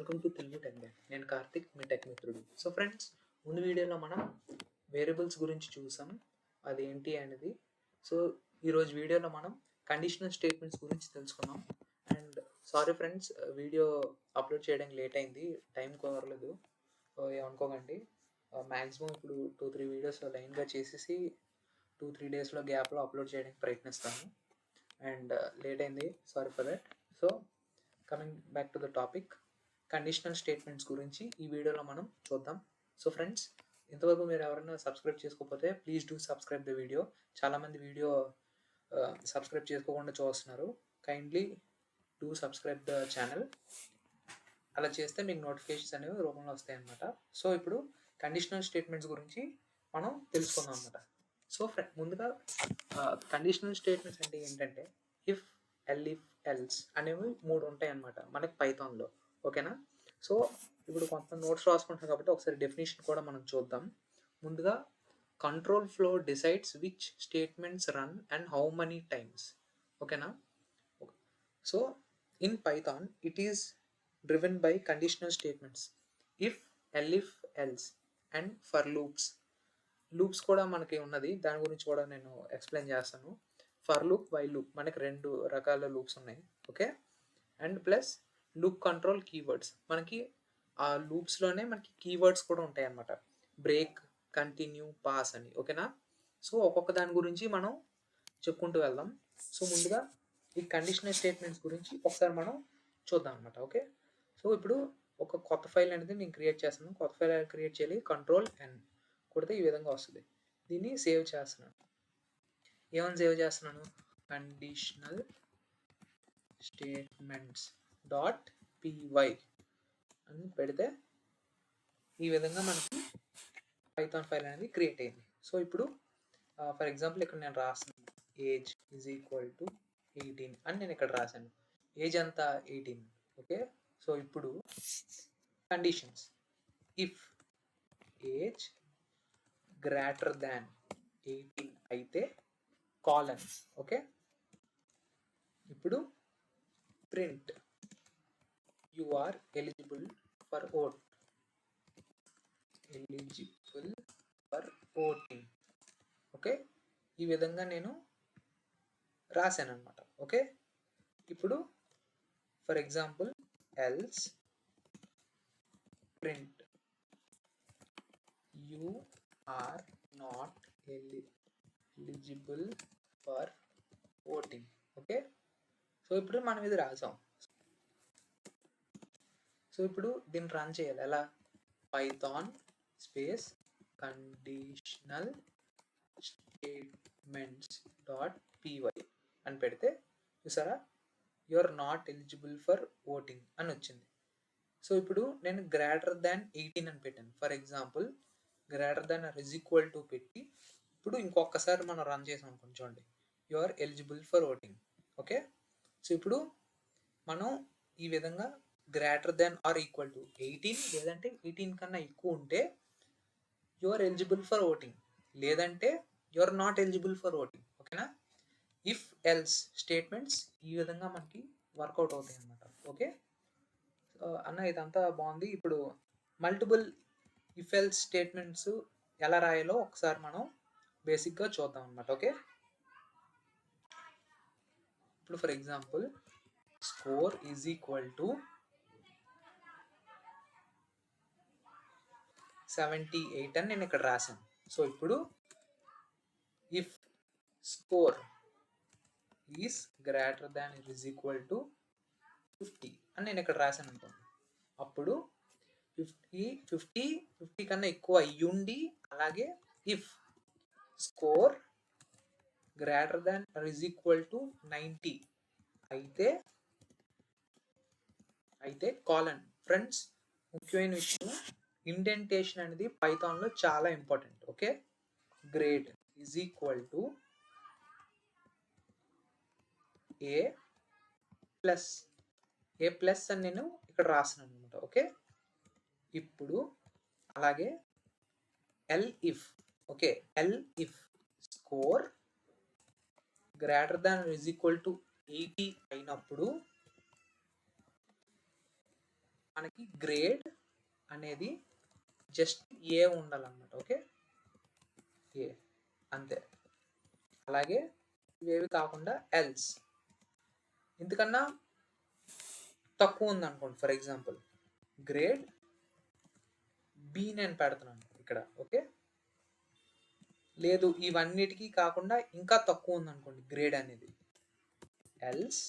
Welcome to Telugu tech bank నేను కార్తిక్ మీ tech మిత్రుడు. సో ఫ్రెండ్స్ ముందు వీడియోలో మనం వేరియబుల్స్ గురించి చూసాం. అది ఏంటి అనేది? సో ఈరోజు వీడియోలో మనం కండిషనల్ స్టేట్మెంట్స్ గురించి తెలుసుకున్నాం. And sorry friends video upload చేయడానికి లేట్ అయింది. టైం కుదరలేదు. సో ఏమనుకోకండి. Uh, మ్యాక్సిమం ఇప్పుడు టూ త్రీ వీడియోస్ లైన్గా చేసేసి టూ త్రీ డేస్లో గ్యాప్లో అప్లోడ్ చేయడానికి ప్రయత్నిస్తాను. అండ్ లేట్ uh, అయింది. Sorry for that so coming back to the topic conditional statements గురించి ఈ వీడియోలో మనం చూద్దాం. సో ఫ్రెండ్స్ ఇంతవరకు మీరు ఎవరైనా సబ్స్క్రైబ్ చేసుకోకపోతే please do subscribe the video చాలామంది వీడియో సబ్స్క్రైబ్ చేసుకోకుండా చూస్తున్నారు. Kindly do subscribe the channel అలా చేస్తే మీకు నోటిఫికేషన్స్ అనేవి రూపంలో వస్తాయి అన్నమాట సో ఇప్పుడు కండిషనల్ స్టేట్మెంట్స్ గురించి మనం తెలుసుకుందాం అనమాట సో ఫ్రె ముందుగా కండిషనల్ స్టేట్మెంట్స్ అంటే ఏంటంటే ఇఫ్ ఎల్ ఇఫ్ ఎల్స్ అనేవి మూడు ఉంటాయి అన్నమాట మనకి పైథాన్లో ఓకేనా? సో ఇప్పుడు కొంత నోట్స్ రాసుకుంటాం కాబట్టి ఒకసారి డెఫినేషన్ కూడా మనం చూద్దాం. ముందుగా control flow decides which statements run and how many times ఓకేనా? So in Python it is driven by conditional statements if elif else and for loops loops కూడా మనకి ఉన్నది. దాని గురించి కూడా నేను ఎక్స్ప్లెయిన్ చేస్తాను. ఫర్ లూప్ వై లూప్ మనకి రెండు రకాల లూప్స్ ఉన్నాయి. Okay? And plus loop control keywords మనకి ఆ లూప్స్లోనే మనకి కీవర్డ్స్ కూడా ఉంటాయి అన్నమాట బ్రేక్ కంటిన్యూ పాస్ అని. ఓకేనా? సో ఒక్కొక్క దాని గురించి మనం చెప్పుకుంటూ వెళ్దాం. సో ముందుగా ఈ కండిషనల్ స్టేట్మెంట్స్ గురించి ఒకసారి మనం చూద్దాం అనమాట ఓకే? సో ఇప్పుడు ఒక కొత్త ఫైల్ అనేది నేను క్రియేట్ చేస్తున్నాను. కొత్త ఫైల్ క్రియేట్ చేయాలి? కంట్రోల్ ఎన్ కొడితే ఈ విధంగా వస్తుంది. దీన్ని సేవ్ చేస్తున్నాను. ఏమని సేవ్ చేస్తున్నాను? కండిషనల్ స్టేట్మెంట్స్ డాట్ పివై అని పెడితే ఈ విధంగా మనకి పైథాన్ ఫైల్ అనేది క్రియేట్ అయింది. సో ఇప్పుడు uh, ఫర్ ఎగ్జాంపుల్ ఇక్కడ నేను రాసాను age is equal to eighteen అని నేను ఇక్కడ రాశాను. ఏజ్ అంతా ఎయిటీన్ ఓకే సో ఇప్పుడు conditions if age greater than eighteen అయితే కాలన్ ఓకే ఇప్పుడు print you are eligible for vote eligible for voting okay ఈ విధంగా నేను రాశాను అనమాట ఓకే ఇప్పుడు for example else print you are not eligible for voting okay so ఇప్పుడు మనం ఇది రాసాం. సో ఇప్పుడు దీన్ని రన్ చేయాలి. ఎలా? Python space conditional statements dot PY అని పెడితే చూసారా? You are not eligible for voting అని వచ్చింది. సో ఇప్పుడు నేను గ్రేటర్ దాన్ ఎయిటీన్ అని పెట్టాను. For example greater than or is equal to పెట్టి ఇప్పుడు ఇంకొకసారి మనం రన్ చేసాం అనుకోండి చూడండి. You are eligible for voting okay so ఇప్పుడు మనం ఈ విధంగా greater then or equal to eighteen లేదంటే ఎయిటీన్ కన్నా ఎక్కువ ఉంటే you are eligible for voting లేదంటే you are not eligible for voting ఓకేనా? ఇఫ్ ఎల్స్ స్టేట్మెంట్స్ ఈ విధంగా మనకి వర్కౌట్ అవుతాయి అన్నమాట. ఓకే? అన్న ఇదంతా బాగుంది. ఇప్పుడు మల్టిపుల్ ఇఫ్ ఎల్స్ స్టేట్మెంట్స్ ఎలా రాయాలో ఒకసారి మనం బేసిక్గా చూద్దాం అనమాట ఓకే? ఇప్పుడు for example score is equal to seventy eight అని నేను ఇక్కడ రాశాను. సో ఇప్పుడు if score is greater than is equal to fifty అని నేను ఇక్కడ రాశాను అనుకోండి. అప్పుడు ఫిఫ్టీ ఫిఫ్టీ ఫిఫ్టీ కన్నా ఎక్కువ అయ్యుండి అలాగే if score greater than is equal to ninety అయితే అయితే కాలన్ ఫ్రెండ్స్ ముఖ్యమైన విషయం ఇండెంటేషన్ అనేది పైథాన్లో చాలా important okay grade is equal to A plus A plus అని నేను ఇక్కడ రాసాను అనమాట ఓకే ఇప్పుడు అలాగే elif okay elif score greater than is equal to eighty అయినప్పుడు మనకి గ్రేడ్ అనేది జస్ట్ ఏ ఉండాలన్నమాట ఓకే ఏ అంతే. అలాగే ఇవేవి కాకుండా ఎల్స్ ఇంతకన్నా తక్కువ ఉంది అనుకోండి ఫర్ ఎగ్జాంపుల్ గ్రేడ్ బి నేను పెడుతున్నాను ఇక్కడ ఓకే లేదు ఇవన్నిటికీ కాకుండా ఇంకా తక్కువ ఉంది అనుకోండి గ్రేడ్ అనేది. ఎల్స్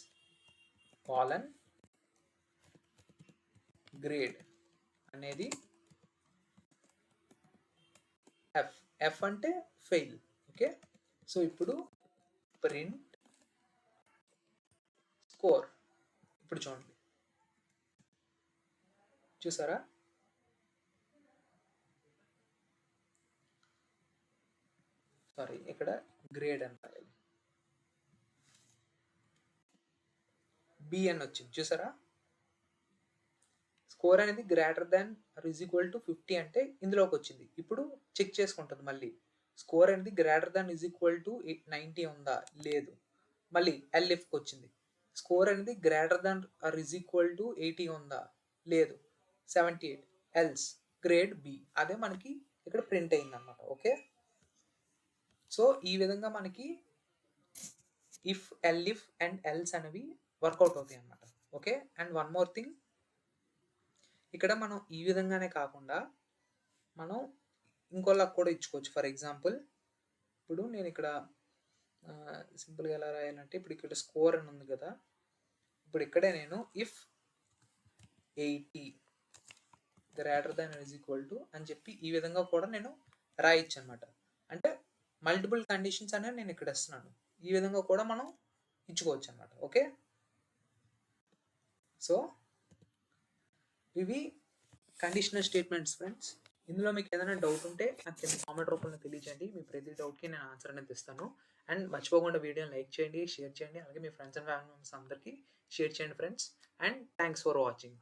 కాలన్ గ్రేడ్ అనేది ఎఫ్ ఎఫ్ అంటే ఫెయిల్ ఓకే సో ఇప్పుడు ప్రింట్ స్కోర్ ఇప్పుడు చూడండి. చూసారా? సారీ ఇక్కడ గ్రేడ్ అని రాయాలి బి అని వచ్చింది. చూసారా? స్కోర్ అనేది greater than or equal to fifty అంటే ఇందులోకి వచ్చింది. ఇప్పుడు చెక్ చేసుకుంటుంది మళ్ళీ. స్కోర్ అనేది greater than is equal to ninety ఉందా? లేదు. మళ్ళీ ఎల్ఎఫ్కి వచ్చింది. స్కోర్ అనేది greater than or equal to eighty ఉందా? లేదు. Seventy eight else grade B అదే మనకి ఇక్కడ ప్రింట్ అయింది అనమాట ఓకే? సో ఈ విధంగా మనకి ఇఫ్ ఎల్ఇఫ్ అండ్ ఎల్స్ అనేవి వర్కౌట్ అవుతాయి అనమాట okay? And one more thing ఇక్కడ మనం ఈ విధంగానే కాకుండా మనం ఇంకోళ్ళకి కూడా ఇచ్చుకోవచ్చు. ఫర్ ఎగ్జాంపుల్ ఇప్పుడు నేను ఇక్కడ సింపుల్గా ఎలా రాయాలంటే ఇప్పుడు ఇక్కడ స్కోర్ అని ఉంది కదా. ఇప్పుడు ఇక్కడే నేను if eighty greater than is equal to అని చెప్పి ఈ విధంగా కూడా నేను రాయొచ్చు అనమాట అంటే మల్టిపుల్ కండిషన్స్ అనేవి నేను ఇక్కడ ఇస్తున్నాను. ఈ విధంగా కూడా మనం ఇచ్చుకోవచ్చు అనమాట ఓకే సో ఇవి కండిషనల్ స్టేట్మెంట్స్ ఫ్రెండ్స్ ఇందులో మీకు ఏదైనా డౌట్ ఉంటే నాకు కింద కామెంట్ రూపంలో తెలియజేయండి. మీ ప్రతి డౌట్కి నేను ఆన్సర్ అనేది ఇస్తాను. అండ్ మర్చిపోకుండా వీడియోని లైక్ చేయండి షేర్ చేయండి. అలాగే మీ ఫ్రెండ్స్ అండ్ ఫ్యామిలీ మెంబర్స్ అందరికీ షేర్ చేయండి friends and thanks for watching